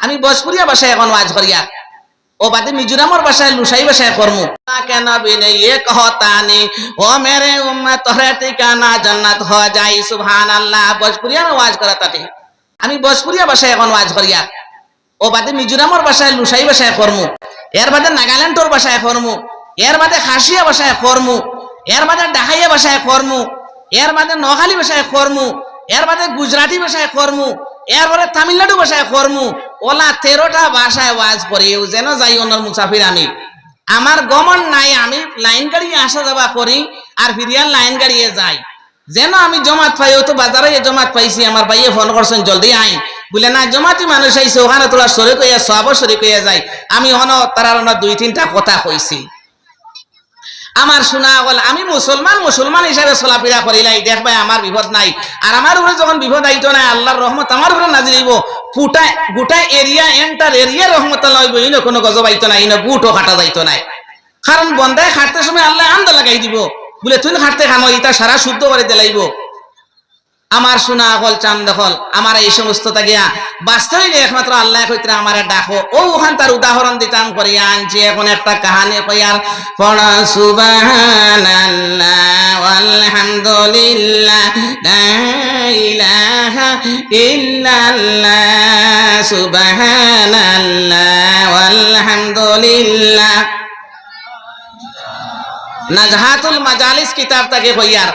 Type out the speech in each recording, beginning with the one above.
আমি বসপুরিয়া ভাষায় এখন ওয়াজ করিয়া ও বাদে মিজোরামর ভাষায় লুসাই ভাষায় করমু। কেন বিনে ইয়ে কহতানি? ও মেরে উম্মত তোহরে ঠিকানা জান্নাত হ যাই সুবহান আল্লাহ বসপুরিয়া ওয়াজ করা তাতে? আমি বসপুরিয়া ভাষায় এখন ওয়াজ করিয়া ও বাদে মিজোরামর ভাষায় লুসাই ভাষায় করমু। এর বাদে নাগাল্যান্ডর ভাষায় করমু। এর বাদে খাসিয়া ভাষায় করমু। এর বাদে ডাহাইয়া ভাষায় করমু। এর বাদে নোহালি ভাষায় করমু। এর বাদে গুজরাটি ভাষায় করমু। এরপরে তামিলনাড়ু ভাষায় করমু। ওলা তেরোটা ভাষায় ওয়াজ করি যেন যাই ওনার মুসাফির আমি আমার গমন নাই, আমি লাইন গাড়ি আসা যাওয়া করি আর ফিরিয়ার লাইন গাড়িয়ে যাই। যেন আমি জমাত পাই, ও তো বাজারে জমাত পাইছি, আমার ভাইয়ে ফোন করছেন, জলদি আই বলে, না, জমাতি মানুষ আইছে, ওখানে তোলা সরে কইয়া সব সরে কইয়া যায় আমি হন তারা দুই তিনটা কথা কইছি। আমার শোনা গল আমি মুসলমান মুসলমান হিসাবে চলাফেরা করিলাই দেখ ভাই, আমার বিপদ নাই। আর আমার উপরে যখন বিপদ আইতো নাই আল্লাহর রহমত আমার উপরে নাজির হইব। পুটা গোটা এরিয়া এন্টার এরিয়া রহমত হইব। ইনো কোনো গজব আইতো নাই ইনো বুটও কাটা যাইতো নাই কারণ বন্দায় খাটতে সময় আল্লাহ আন্দা লাগাই দিব। বলে, তুই খাটতে খানো ইটা সারা শুদ্ধ করে দিলাইব। আমার শোনা হল চান দখল, আমার এই সমস্ত তাগিয়া বাস্তবিক একমাত্র আল্লাহ আমার ডাকো। ও ওখান তার উদাহরণ দিতাম করিয়া আনছি। এখন একটা কাহানি কইয়ার পড়া, সুবহানাল্লাহ আলহামদুলিল্লাহ লা ইলাহা ইল্লাল্লাহ আলহামদুলিল্লাহ নাজহাতুল মাজালিস কিতাব তাকে কইয়ার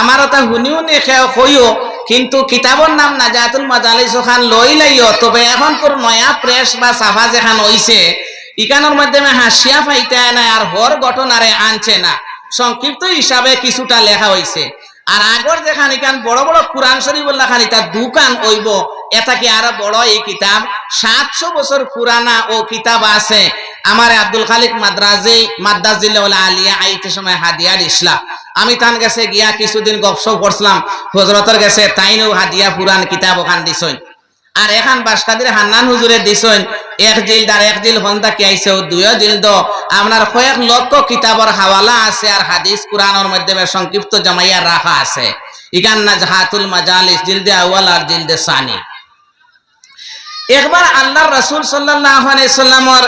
আমার তা শুনিও নেখেও হইও কিন্তু কিতাবর নাম নাজাতুল মাজালিস ওখান লই লাইও। তবে এখন তোর নয়া প্রেস বা সাফা যেখান হইছে ইকানোর মাধ্যমে হাসিয়া পাইতে না আর হর ঘটনারে আনছে না। সংক্ষিপ্ত হিসাবে কিছুটা লেখা হইছে আর আগর যে খানিকান বড় বড় কোরআন শরীফ খানি তার দোকান হইব এটা কি আরও বড় এই কিতাব? সাতশো বছর পুরানা ও কিতাব আছে। আমার আব্দুল খালিক মাদ্রাজি মাদ্রাজিল্লা আলিয়া, আইতে সময় হাদিয়ার ইসলাম আমি তান গেছে গিয়া কিছুদিন গপসপ করছিলাম। হজরতের গেছে তাইনও হাদিয়া পুরান কিতাব ওখান দিছইন আর এখান বাসকাদির হান্নান হুজুরে দিছইন এক জিল্দ আর এক জিল হন্দা কি আইছে দুই জিল্দ। আপনার কয়েক লক্ষ কিতাবর হাওয়ালা আছে আর হাদিস কোরআনের মাধ্যমে সংক্ষিপ্ত জমাইয়া রাখা আছে। ইকান না জাহাতুল মাজালিস, জিলদে আউয়াল আর জিলদে সানি। একবার আল্লাহর রাসূল সাল্লাল্লাহু আলাইহি সাল্লামর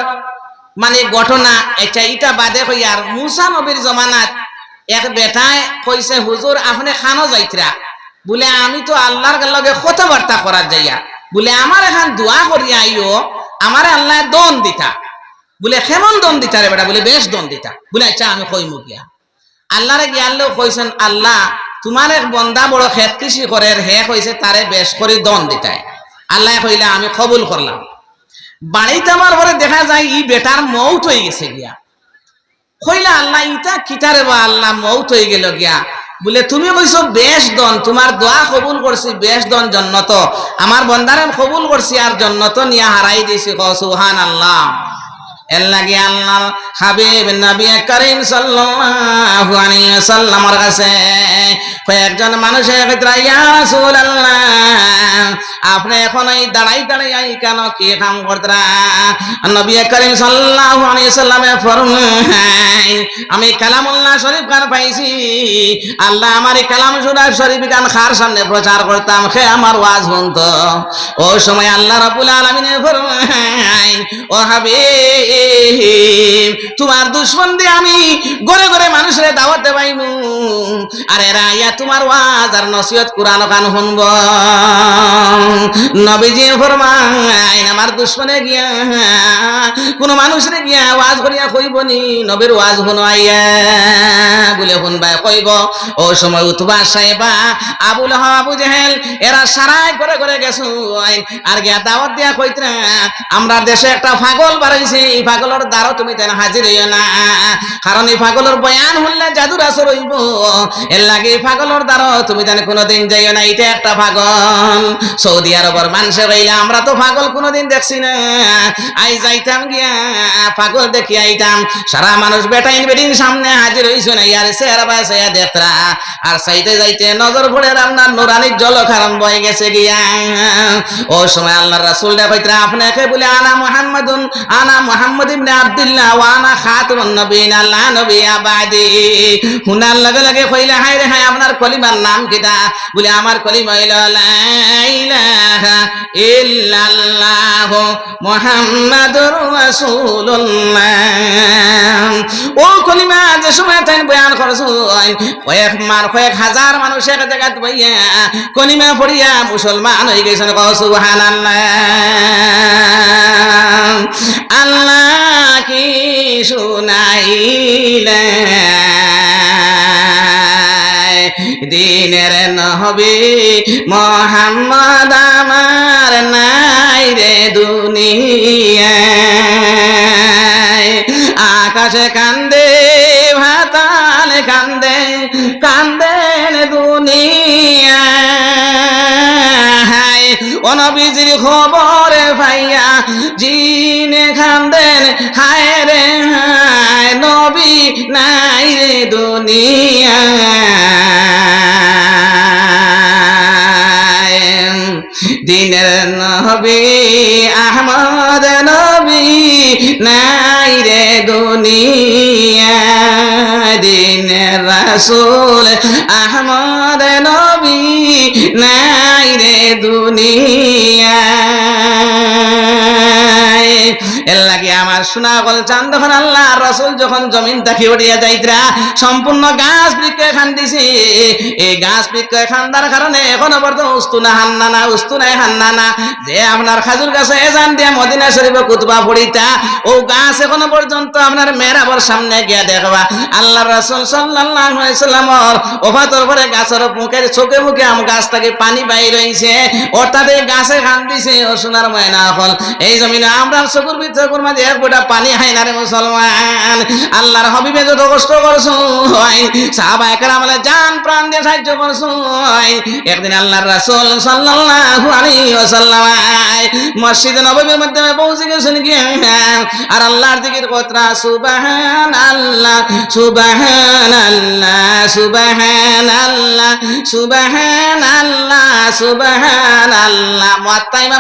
মানে ঘটনা এটা ইটা বাদে কইয়ার মুসা নবীর জমানাত এক বেটায় কইছে, হুজুর, আপনি খানো যাইতরা। বলে, আমি তো আল্লাহর লগে কথাবার্তা করার যাইয়া বলে, আমার এখন দোয়া করি আইও, আমার আল্লাহ দন দিতা। বলে, কেমন দন দিতা রে বেটা? বলে, বেশ দন দিতা। বলে আচ্ছা আমি কইমু গিয়া। আল্লাহরে গিয়ালেও কইছেন, আল্লাহ, তোমার এক বন্দা বড় খেত কৃষি করে হে কইছে তারে বেশ করে দন দিতায়। আল্লাহ কইলে, আমি কবুল করলাম। বাড়িতে আমার পরে দেখা যায়, ই বেটার মৌত হয়ে গেছে গিয়া। কইলা, আল্লাহ, ইটা কিতারে বা? আল্লাহ, মৌত হয়ে গেল গিয়া। বলে, তুমি কইছো বেশ দন তোমার দোয়া কবুল করছি, বেশ দন জন্নত। আমার বন্দারে কবুল করছি আর জন্নত নিয়া হারাই দিছি সুহান আল্লাহ এর লাগে আল্লাহ হাবিব নবী করিম সাল্লাল্লাহু আলাইহি কাছে কয়েকজন ইয়া রাসূলুল্লাহ, আপনি এখন এই দাঁড়াই দাঁড়াই আই কেন কি কাম করতরা? নবী করিম সাল্লাল্লাহু আলাইহি আমি কালামুল্লাহ শরীফ গান পাইছি। আল্লাহ আমার কালাম সুরা শরীফ গান খার সামনে প্রচার করতাম। সে আমার ওয়াজ শুনতো। ও সময় আল্লাহ রাব্বুল আলামিনে ফরমায়, ও হাবিব তোমার দুশ্মন দিয়ে আমি গরে গরে মানুষের দাওয়াত দেবাইমু। আর এরা ইয়া তোমার ওয়াজ আর নসিহত কোরআন কান শুনব। নবীজি ফরমাইন, আমার দুশ্মনে গিয়া কোন মানুষরে গিয়া ওয়াজ করিয়া কইব নি নবীর ওয়াজ শুনো আইয়া। বলে শুনবাই কইব, ও সময় উতবা সাহেবা, আবুল এরা সারাই করে করে গেছো। আর গিয়া দাওয়াত দিয়া কইতরা, আমরা দেশে একটা পাগল বাড়াইছে এই পাগলের দ্বারা তুমি তেন হাজির হইও না। কারণ এই পাগলের বয়ান হইলে জাদুর আসর হইব এর লাগে এই পাগলের দ্বারা তুমি তেন কোনোদিন যাইও না। এটা একটা পাগল। সৌদি আরবের মানুষে রইলে আমরা তো পাগল কোনোদিন দেখছি না। আই যাইতাম গিয়া, পাগল দেখি আইতাম। সারা মানুষ বেটাইন বেটিন সামনে হাজির হইছো না। ইয়ার চেহারা বা চেয়া দেখরা আর সাইতে যাইতে নজর পড়ে রান্নার নুরানির জল খারাম বয়ে গেছে গিয়া। ও সময় আল্লাহ রাসূল দেখইতরা আপনাকে বলে, আনা মুহাম্মাদুন, আনা মুহাম্মদ মুহাম্মদ ইবনে আব্দুল্লাহ ওয়া আনা খাতুমুন নবিয়িন লা নবিয়্যা বাদি হুনার লগে লগে কইলা, হায় রে হায়, আপনার কলিমার নাম কিটা? বলে, আমার কলিমা হইল, লা ইলাহা ইল্লাল্লাহ মুহাম্মাদুর রাসূলুল্লাহ। ও কলিমা, যে সময় তাই বয়ান করছ, কয়েক মার, কয়েক হাজার মানুষ এক জায়গাত বইয়া কলিমা পড়িয়া মুসলমান হয়ে গেছেন। সুবহানাল্লাহ। আল্লাহ শুনাইলে দিনের নহবি মোহাম্মদ আমার নাই রে দুনিয়ায়। আকাশে কান্দে, ভাতাল কান্দে, কান্দেন দুনিয়ায়। অনবিজির খবর ভাইয়া জিনে দুনিয়ায় দিনের নবী, আহমদ নবী নাই রে দুনিয়া। দিনের রাসূল, আহমদ নবী নাই রে দুনিয়া। জমিন তাকে উঠিয়া গাছ বৃক্ষ খান দিছে। এই আপনার খাজুর সামনে গিয়া দেখবা। আল্লাহ রসুল সাল্লামর ওফাতর পরে গাছের মুখের চোখে মুখে আম গাছ থেকে পানি বাইর হইছে। অর্থাৎ গাছে খান দিছে, ও সোনার ময়না হল এই জমিনে আমরা চকুর ভিতরে মাঝে ফোঁটা পানি হাই না রে মুসলমান। আল্লাহর হবিবে যত কষ্ট করছ সাহাবা একরাম বলে জান প্রাণ দিয়ে সাহায্য করছ একদিন আল্লাহর রাসূল সাল্লাল্লাহু আলাইহি ওয়াসাল্লাম মসজিদে নববীর মধ্যে পৌঁছে গেছেন কি? আর আল্লাহর দিকের কথা সুবহান আল্লাহ সুবহান আল্লাহ সুবহান আল্লাহ সুবহান আল্লাহ সুবহান আল্লাহ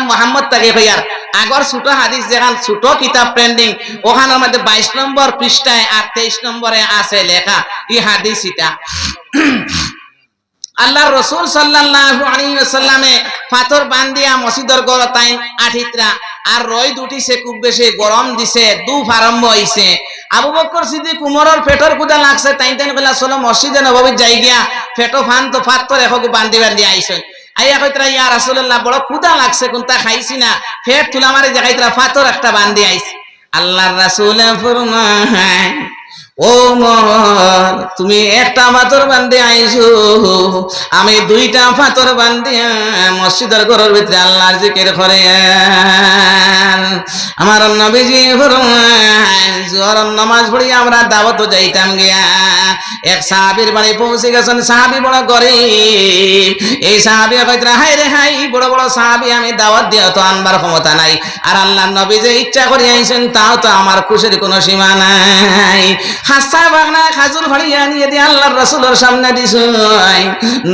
মুহাম্মদ তাকে কইয়ার আগর ছোট হাদিস যেখান ছোট কিতাব প্রিন্টিং ওখানের মধ্যে বাইশ নম্বর পৃষ্ঠায় আর তেইশ নম্বরে আছে লেখা এই হাদিস এটা। আল্লাহ রসুল আলাইহি ওয়াসাল্লামে পাথর বান্দিয়া মসজিদর গড় তাই আঠিত্রা, আর রই দুটিছে খুব বেশি গরম দিছে দুপ আরম্ভ হইছে। আবু বকর সিদ্দিক উমরের পেটর কুদা লাগছে, তাই তাই কইলা, চলো মসজিদে নববীত যাই গিয়া, পেটো ফান তো ফাত্তর এখন বান্ধি বান্ধি আইছেন আইয়া কইতরা, ইয়া রাসূলুল্লাহ, বড় ক্ষুধা লাগছে, কোনটা খাইছি না? ফের তুলা মারি দেখাইতরা ফাতর একটা বান্ধি আইছে। আল্লাহর রাসূল ফরমায় ও মর তুমি একটা পাথর বান্ধে আইছো। আমি দুইটা পাথর বান্ধে মসজিদের ঘরের ভিতরে আল্লাহর জিকির করে আমার নবীজি জোর নামাজ পড়ি আমরা দাওয়াত যাইতাম গিয়া। এক সাহাবীর বাড়ি পৌঁছে গেছেন, সাহাবী বড় গরিব। এই সাহাবী কইতরা হাই রে হাই বড় বড় সাহাবী, আমি দাওয়াত দিয়ে তো আনবার ক্ষমতা নাই। আর আল্লাহ নবী যে ইচ্ছা করে আইছেন তাও তো আমার খুশির কোনো সীমা নাই। হাসা বাগনা খাজুর ভাড়িয়া নিয়ে দিয়ে আল্লাহর রাসূলের সামনে দিছুন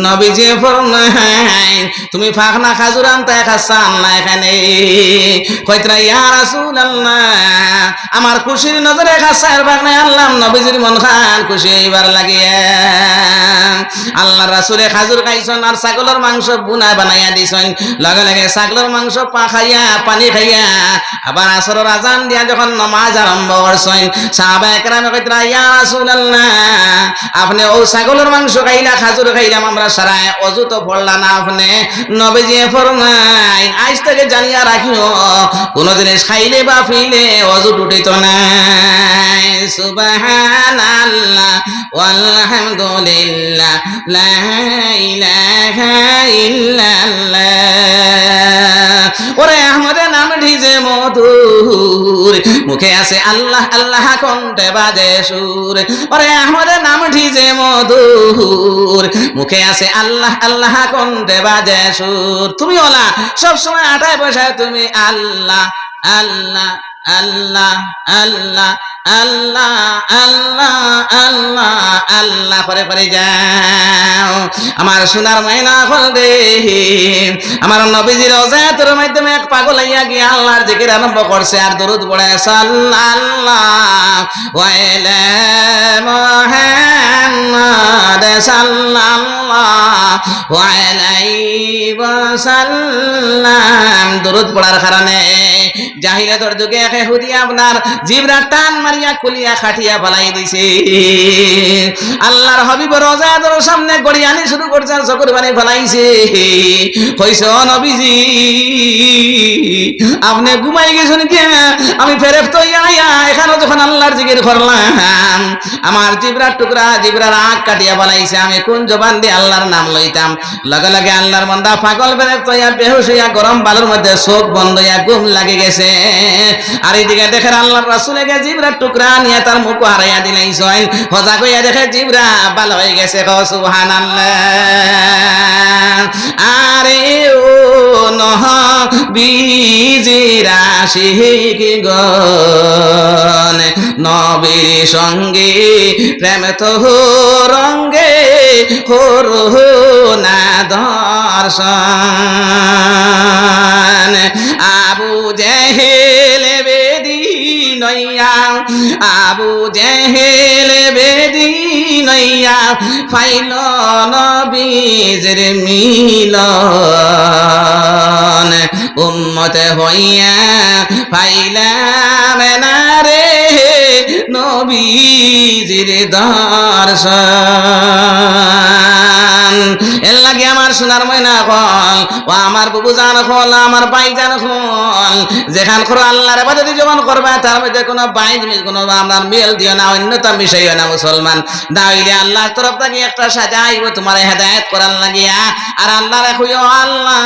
নবীজি ফরমাই তুমি ফাখনা খাজুর আনতে খাসা আল্লাহ এখানে। কইতরা ইয়া রাসূলুল্লাহ, আমার খুশির নজরে খাসার বাগনা আল্লাহ নবীজির মন খান খুশি হইবার লাগিয়া। আল্লাহ রাসূলে খাজুর খাইছন আর ছাগলের মাংস বুনা বানাইয়া দিছন। লগে লগে ছাগলের মাংস পা খাইয়া, পানি খাইয়া, আবার আসরের আজান দিয়া যখন নামাজ আরম্ভ করছেন। সাহাবা একরামে কইতরা আপনি ও ছাগলের মাংস খাইলা, খাজুর খাইলাম আমরা সারায়, অজু তো পড়লা না আপনি। নবীজি ফরমাই আজ থেকে জানিয়া রাখিও কোন জিনিস খাইলে বা ফিলে অজু টুটিত নাই। সুবহানাল্লাহ ওরে মুখে আছে আল্লাহ আল্লাহ কণ্ঠে বাজে সুর। ওরে আহমদের নাম ঢিজে মধুর। মুখে আছে আল্লাহ আল্লাহ কণ্ঠে বাজে সুর। তুমি ওলা, সবসময় আটায় বসায় তুমি আল্লাহ আল্লাহ। আল্লাহ আল্লাহ আল্লাহ আল্লাহ আল্লাহ আল্লাহ করে করে যাও। আমার সোনার ময়না হল দে আমার নবীজির অজায়তের মাধ্যমে এক পাগল আইয়া গিয়ে আল্লাহর জিকির আরম্ভ করছে আর দরুদ পড়ে সাল্লাল্লাহ ওয়াইলা মুহাম্মদ সাল্লাল্লাহু ওয়াসাল্লাম পড়ার কারণে জাহিলাতর যুগে একে হুদি আপনার জিবরা টান মারিয়া খাটিয়া দিছে। আল্লাহর হবিব সামনে গড়িয়ানি শুরু করছে ফেলাইছে। নবীজি, আপনি ঘুমাই গেছেন কি? আমি ফেরেফ ইয়া এখানে যখন আল্লাহর জিকির করলাম, আমার জিবরার টুকরা, জিবরার আগ কাটিয়া পালাইছে আমি কোন জবান দিয়ে আল্লাহর নাম লইতাম লগে লগে আল্লাহর মন্দা পাগল ফেরেফ তো ইয়া বেহুশ হইয়া গরম বালুর মধ্যে চোখ বন্ধ হইয়া ঘুম লাগে গেছে। আর এইদিকে দেখেন আল্লাহর রাসূলে গে জিবরার টুকরা নিয়ে তার মুখ হারাইয়া দিলাইছেন হজা কইয়া দেখে জিবরা ভালো হয়ে গেছে কও সুবহানাল্লাহ। আরে ও নহ বিজিরা শিখ গন নবীর সঙ্গে প্রেম তো রঙ্গে হর না দর্শন। আবু জেহেল বেদি নইয়া আবু জেহেল বেদি নইয়া ফাইল নবীজের মিলন। উম্মত হইয়া ফাইলাম না রে নবীজির দর্শন। সোনার ময়না হল, ও আমার বুবু জান হল, আমার ভাই জান হল। যেখান করো আল্লাহর বাদে যখন করবে, তার মধ্যে কোনো বাইজ মিল কোনো আপনার মিল দিও না, অন্যতম বিষয় না মুসলমান। দাইলে আল্লাহর তরফ থেকে একটা সাজাইব তোমার হেদায়েত করার লাগিয়া। আর আল্লাহর কইও, আল্লাহ,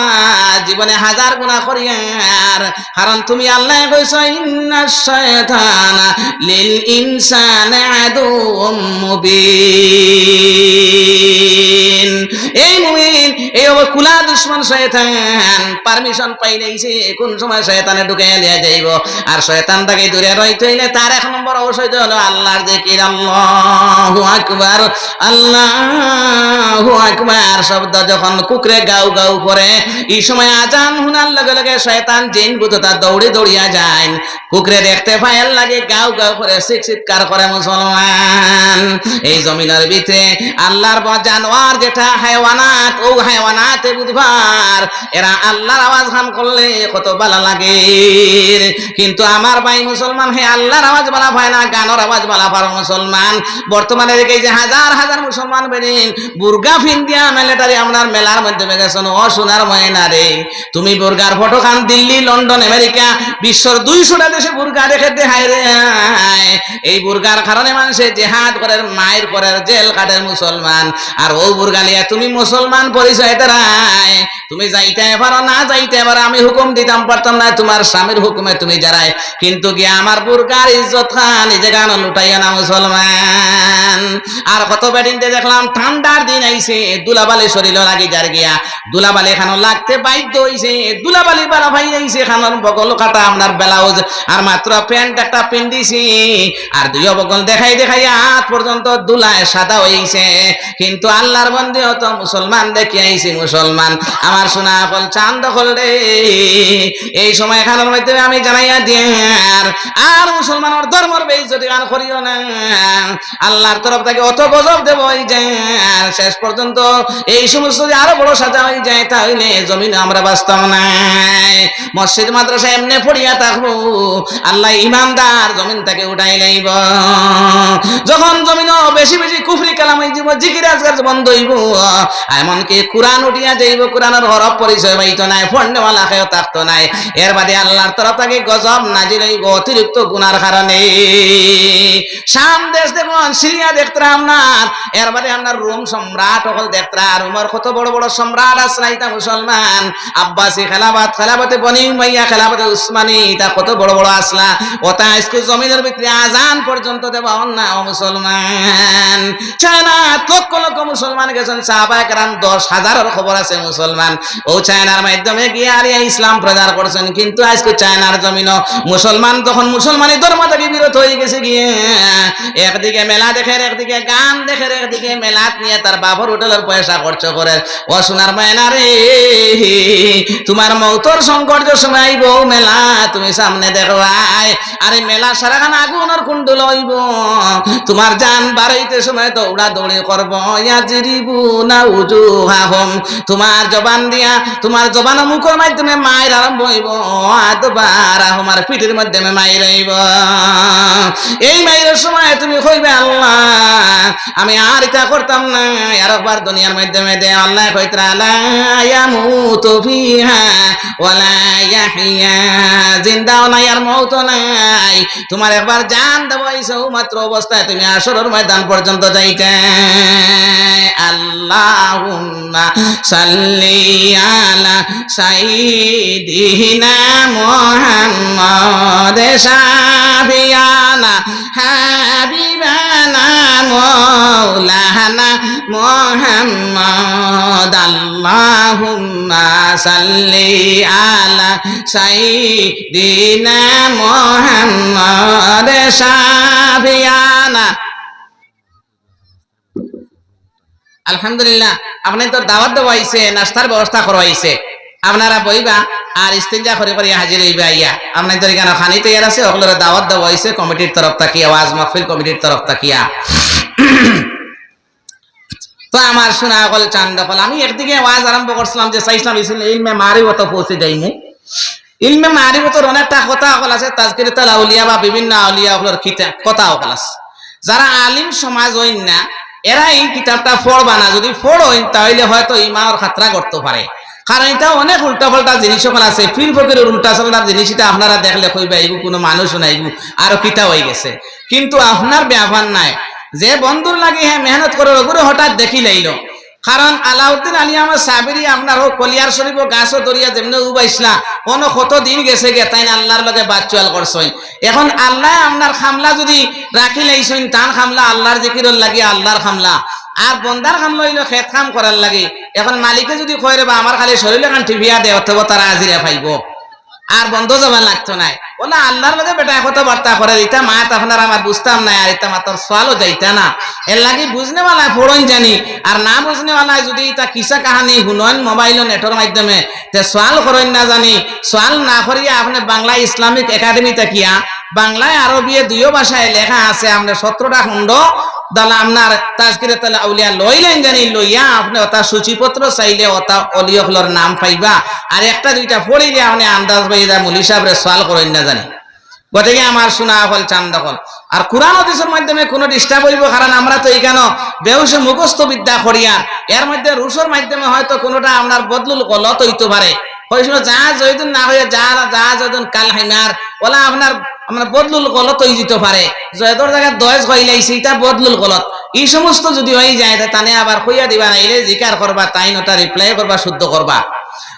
জীবনে হাজার গুনাহ করিয়ার কারণ তুমি আল্লাহ কইছো, ইন্না শায়তানা লিল ইনসানি আদুম মুবিন। এই মুমিন কুলা দুশ্মন শয়তান পারমিশন পাইলেই সে কোন সময় শয়তানে ঢুকে লিয়া যাইব। আর শয়তান তাকে দূরে রইতে হইলে তার এক নম্বর ঔষধ হলো আল্লাহর জিকির। আল্লাহু আকবার আল্লাহু আকবার শব্দ যখন কুকরে গাউ গাউ করে এই সময় আজান হুনার লগে লগে শয়তান জিন বুঝতা দৌড়ে দৌড়িয়া যায়। কুকরে দেখতে পায়ের লাগে গাউ গাউ করে চিৎ চিৎকার করে মুসলমান। এই জমিনের ভিতরে আল্লাহর জানোয়ার যেটা হায়ওয়ানাত, ও হায়ওয়ানাতে বুধবার। এরা আল্লাহর আওয়াজ খান করলে কত ভালো লাগে। কিন্তু আমার ভাই মুসলমান হে, আল্লাহর আওয়াজ বলা হয় না, গানের আওয়াজ বলা পারো মুসলমান। বর্তমানে দেখে যে হাজার হাজার মুসলমান বেরিন বুর্গা ফিন্দিয়া মিলিটারি আপনার মেলার মধ্যে গেছেন ও সোনার ময়না রে, তুমি বুর্গার ফটো খান দিল্লি, লন্ডন, আমেরিকা, বিশ্বর দুইশোটা দেশে বুর্গা রেখে দে, হায় রে এই বুর্গার কারণে মানুষে জেহাদ করে, মায়ের করে জেল কাটে মুসলমান। আর ও বুর্গা লিয়া, তুমি মুসলমান পরিচয় তারাই তুমি যাইতে পারো, না যাইতে পারো, আমি হুকুম দিতাম, পারতাম না, তোমার স্বামীর হুকুমে তুমি কিন্তু কি আমার ইজ্জত খান গান না মুসলমান। আর কত বেডিনতে দেখলাম, ঠান্ডার দিন আইছে, দুলাবালি শরীর লাগি যার গিয়া। দুলাবালি লাগতে বাধ্য হইছে, দুলাবালি বালা ভাই আইছে খানোর বগল কাটা আপনার ব্লাউজ। আর মাত্র প্যান্ট একটা পিন্দিছি আর দুই বগল দেখাই দেখাই হাত পর্যন্ত দুলায় সাদা হইছে। কিন্তু আল্লাহর বন্দী হতো মুসলমান দেখি আইছি মুসলমান। আমার সোনা ফল চান দখল রে। এই সময় খানোর মধ্যে আমি জানাইয়া দিয়ার আর মুসলমানের ধর্মর বেইজ্জতি গান করিও না। আল্লাহর তরফ থেকে অত গজব দেব ওই যে শেষ পর্যন্ত এই সমস্ত যে আরও বড় সাজা হয়ে যায়, তাহলে জমিন আমরা বাস্তব নাই মসজিদ, মাদ্রাসা এমনি পড়িয়া থাকব। আল্লাহ ইমানদার জমিন তাকে উঠাই লাইব। যখন জমিন বেশি বেশি কুফরি কালাম হয়ে যাব, জিকির আজকার বন্ধ হইব। এমনকি কোরআন উঠিয়া যাইব, কোরআনের হরফ পরিচয় পাইতো নাই ফন্ডওয়ালা খেয়েও থাকতো নাই। এর বাদে আল্লাহর তরফ থেকে গজব নাজিল হইব অতিরিক্ত গুনার কারণে। শাম দেশ দেখুন, সিরিয়া দেখতে আপনার এর বাদে আপনার রোম সম্রাট হল দেখতে রোমের কত বড় বড় সম্রাট আসলাইতা মুসলমান। আব্বাসি খেলাবাত খেলাবাতে বনি মাইয়া খেলাবাতে উসমানী, তা কত বড় বড় আসলা। ওটা আজকে জমিনের ভিতরে আজান পর্যন্ত দেব না মুসলমান। চায়না লক্ষ লক্ষ মুসলমান গেছেন সাহাবা একরাম দশ হাজারের খবর আছে মুসলমান। ও চায়নার মাধ্যমে গিয়ে আর ইসলাম প্রচার করছেন। কিন্তু আজকে চায়নার জমিন মুসলমান, তখন মুসলমানি ধর্ম থেকে বিরত হয়ে গেছে গিয়ে। একদিকে মেলা দেখে একদিকে গান দেখে একদিকে মেলাত নিয়ে তার বাবর হোটেলের পয়সা খরচ করে। ও সোনার মায়না রে, তোমার মৌতর সংকট যে সময় বউ মেলা, তুমি সামনে দেখবাই আরে মেলা সারাখান আগুনের কুণ্ড লইব তোমার জান বাড়াইতে সময় দৌড়া দৌড়ি করব। ইয়াজিরিবু না উজু হাহম তোমার জবান দিয়া, তোমার জবান মুখের মাধ্যমে মায়ের আরম্ভ হইব। আদবার আমার পিঠের মাধ্যমে মায়ের হইব। এই মায়ের সময় তুমি কইবে, আল্লাহ, আমি আর এটা করতাম না। আর একবার দুনিয়ার মাধ্যমে দে, আল্লাহ কইতরা লা ইয়ামুতু ফিহা ওয়ালা ইয়াহিয়া। জিন্দাও নাই আর মৌত নাই। তোমার একবার জান দেবাইছো মাত্র অবস্থায় তুমি আসরের ময়দান পর্যন্ত যাইতে। আল্লাহুম্মা সাল্লি আলা সাইয়্যিদিনা মুহাম্মদ শাফিয়ানা হাবিবানা মাওলানা মুহাম্মদ। আল্লাহুম্মা সাল্লি আলা সাইয়্যিদিনা মুহাম্মদ শাফিয়ানা। আলহামদুলিল্লাহ, আপনি তো দাওয়াত দেওয়াইছে নাস্তার ব্যবস্থা করবাইছে আপনারা বইবা আর ইস্তেঞ্জা করে করে হাজির হইবা ইয়া। আপনাদের এখানে খানি তৈরি আছে ওগুলোর দাওয়াত দেওয়াইছে কমিটির তরফ তাকিয়া, ওয়াজ মাহফিল কমিটির তরফ তাকিয়া। তো আমার শোনা অকল চান্দ ফল, আমি একদিকে ওয়াজ আরম্ভ করছিলাম যে চাইছিলাম ইলমে মারি মতো পৌঁছে যাইমু ইলমে মারি মতো অনেকটা কথা অকল আছে, তাজকির তালা উলিয়া বা বিভিন্ন আউলিয়া ওগুলোর কথা অকল আছে। যারা আলিম সমাজ হইন না এরা এই কিতাবটা পড়বা না, যদি পড়ো তাহলে হয়তো ইমানের খাতরা করতে পারে। কারণ এটা অনেক উল্টা পাল্টা জিনিস সকল আছে। ফির ফকিরের উল্টা পাল্টা জিনিস এটা আপনারা দেখলে কইবা এগু কোনো মানুষ নাই এগু আরও কিতা হয়ে গেছে। কিন্তু আপনার ব্যবহার নাই। যে বন্ধুর লাগে হ্যাঁ মেহনত করে, ওগুলো হঠাৎ দেখি লাইল। কারণ আলাউদ্দিন আলী আমার সাবেরি আপনার হোক কলিয়ার শরীফ গাছও দরিয়া যেমনি উবাইসলা, কোনো কত দিন গেছে গে তাই আল্লাহর লগে বাচ্চুয়াল করছই এখন আল্লাহ আপনার খামলা যদি রাখি লাইছইন তান খামলা আল্লাহর জিকিরর লাগি, আল্লাহর খামলা। আর বন্দার খাম লইল খেত খাম করার লাগে। এখন মালিকে যদি কয় রে বা, আমার খালি শরীরে খান টিভিয়া দে, অথবা তারা আজিরা পাইব আর বন্ধ যাবার লাগতো নাই। ওলা বুঝনে জানি, আর যদি কাহানি মোবাইল মাধ্যমে বাংলা ইসলামিক একাডেমি তাকিয়া বাংলায় আরবিয়ে দুইও ভাষায় লেখা আছে আমরা সতেরোটা খণ্ড, দালা আপনার তাজকিরে তালা আউলিয়া লইলেন জানি, লইয়া আপনি ওটা সূচিপত্র চাইলে ওটা নাম পাইবা, আর একটা দুইটা পড়িলে আপনি আন্দাজ পাই মুলি সোয়াল করেন না জানি। গতিকে আমার শোনা হল, চান্দ হল। আর কোরআন হাদিসের মাধ্যমে কোনো ডিস্টার্ব হইব কারণ আমরা তো এখানে বেউস মুখস্থ বিদ্যা করিয়া এর মধ্যে রুশোর মাধ্যমে হয়তো কোনোটা আপনার বদলুল গলত হইতে পারে আমরা এই সমস্ত যদি যায় দিবা শুদ্ধ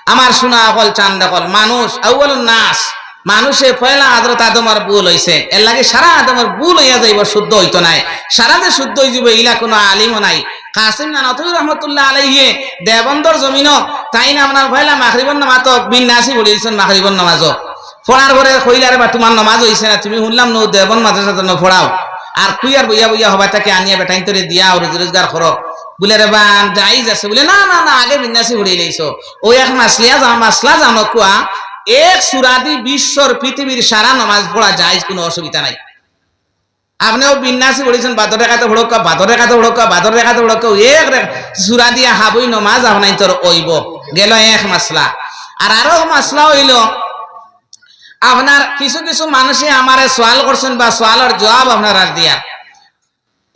আমার শোনা অকল চান্দা কল মানুষ নাস মানুষে পয়লা আদরত আদমার ভুল হইছে। এর লাগে সারা আদমার ভুল হইয়া যাইব শুদ্ধ হইতো নাই। সারা যে শুদ্ধ যাব ইলা কোনো আলিমও নাই। কাসিম রহমতুল্লাহ দেবন্দর জমিন তাই না আপনার মাখরিবন মাখরিবন নামাজ পড়ার পরে বা তোমার না, তুমি শুনলাম নো দেবন মাদ্রাসা জন্য পড়াও আর কুইয়ার বইয়া বইয়া হবা তাকে আনিয়া বেটাইন দিয়া রোজ রোজগার করো। বলে রে বা যাইজ আছে। বলে না না না, আগে বিন্যাসী উড়িয়ে লাইছো ও এক মাসলিয়া যা, মাসলা জানো কুয়া এক সুরাদি বিশ্বর পৃথিবীর সারা নামাজ পড়া যায়, কোনো অসুবিধা নাই। আপনিও বিন্যাসী পড়েছেন বাদর রেখাতে ভড়কা বাদর রেখাতে ভড়কা বাদর রেখাতে ভড়কা এক সুরা দিয়া হাবই নমাজ আপনাই তোর ওইব। গেল এক মাসলা। আর আরও মাসলা হইল, আপনার কিছু কিছু মানুষে আমারে সোয়াল করছেন বা সোয়ালের জবাব আপনার আর দিয়া।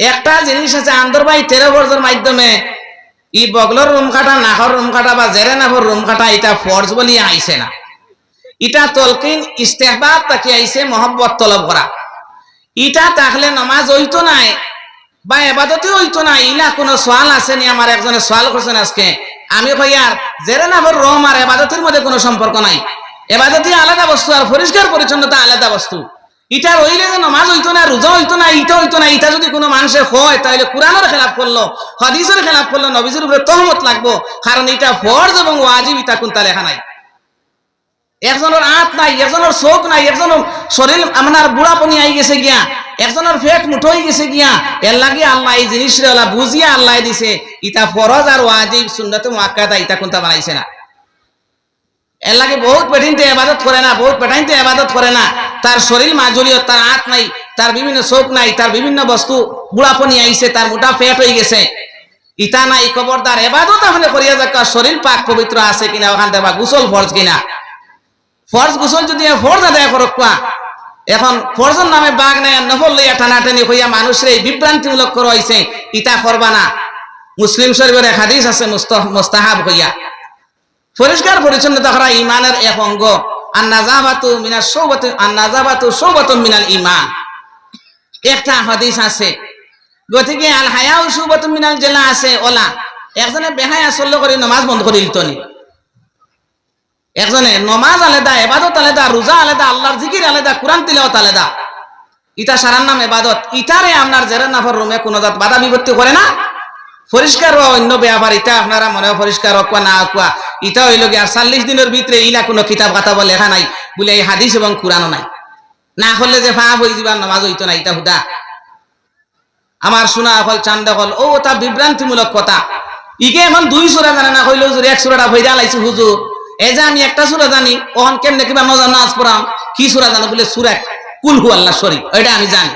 একটা জিনিস আছে আন্দরবাই তেরো বর্ষের মাধ্যমে ই বগলর রুম কাটা নাহর রুম কাটা বা জেরে নাহর রুম কাটা এটা ফর্জ বলি আইছে না। ইটা তলকিন, ইস্তেহবাব, তাকে আইছে মহব্বত তলব করা। ইটা তাহলে নামাজ হইতো নাই, বা এবাদতে হইতো না ইলা কোনো সোয়াল আসেনি আমার একজনে সোয়াল করছেন আজকে। আমি কইয়ার জেরে নাভর রহম আর এবাদতের মধ্যে কোনো সম্পর্ক নাই। এবাদতি আলাদা বস্তু আর পরিষ্কার পরিচ্ছন্নতা আলাদা বস্তু। ইটা রইলে যে নমাজ হইতো না, রোজা হইতো না, ইটা হইতো না, ইটা যদি কোনো মানুষে হয়, তাহলে কোরআনের খেলাপ করল, হাদিসের খেলাপ করল, নবীজির উপরে তহমত লাগবো। কারণ এটা ফরজ এবং ওয়াজিব, ইটা কোনটা লেখা নাই? একজনের আঁত নাই, একজনের চোখ নাই একজনের শরীর আপনার বুড়াপনি আই গেছে গিয়া একজনের পেট মুঠো গেছে গিয়া। এর লাগে আল্লাহ এই আল্লাহ বুঝিয়া আল্লাহ দিছে ইটা ফরজ আর ওয়াজিব সুন্নতে মুআক্কাদা ইটা কোনটা বানাইছে না। এর লাগে বহুত পেটিনতে এবাদত করে না, বহুত পেটাইনতে এবাদত করে না। তার শরীর মাজুরিয়ত তার আঁত নাই তার বিভিন্ন চোখ নাই তার বিভিন্ন বস্তু বুড়াপনি আইছে তার মোটা পেট হয়ে গেছে। ইটা নাই খবরদার এবাদত আপনি করিয়া যাক শরীর পাক পবিত্র আছে কিনা, ওখান থেকে গুসল ফরজ কিনা। ফরজ গুসল যদি ফরজ আদায় করক কোয়া এখন ফরজের নামে বাঘ আর নফল লইয়া টানাটানি হইয়া মানুষের এই বিভ্রান্তিমূলক করা হইছে ইটা করবা না। মুসলিম শরীফের এক হাদিস আছে মুস্ত- মুস্তাহাব হইয়া। পরিষ্কার পরিচ্ছন্নতা করা ইমানের এক অঙ্গ। আর নাজাবাতু মিনাল সৌবত আর নাজাবাতু সৌবত মিনাল ইমান একটা হাদিস আছে। গতিকে আল হায়াউ সৌবত মিনাল জেলা আছে, ওলা। একজনে বেহায়া চল্ল করে নমাজ বন্ধ করে দিত নি একজনে নমাজ আলাদা, এবাদত আলাদা, রোজা আলাদা, আল্লাহর জিকির আলাদা, কোরআন তিলাওয়াত আলাদা। ইটা সারার নাম এবাদত। ইটারে আপনার জেরের নাফর রুমে কোনো জাত বাধা বিপত্তি করে না। পরিষ্কার অন্য ব্যাপার এটা আপনারা মনে পরিষ্কার হোক না হোক ইটা হইল গিয়া চাল্লিশ দিনের ভিতরে ইলা কোনো কিতাব কাতাব লেখা নাই, বলে এই হাদিস এবং কোরআনও নাই। না হলে যে ফাঁপ হয়ে যাবার নামাজ হইতো না, ইটা হুদা। আমার শোনা হল, চান্দা হল, ও তা বিভ্রান্তিমূলক কথা। ইকে এখন দুই সুরা জানে না যদি এক সুরাটা ভৈরা লাইছি হুজুর। এই যে আমি একটা সুরা জানি ওখান কেমনে কিবা নজার নাচ পড়াম? কি সুরা জানো বলে সুরা? কুল হু আল্লাহ শরীফ, ওইটা আমি জানি।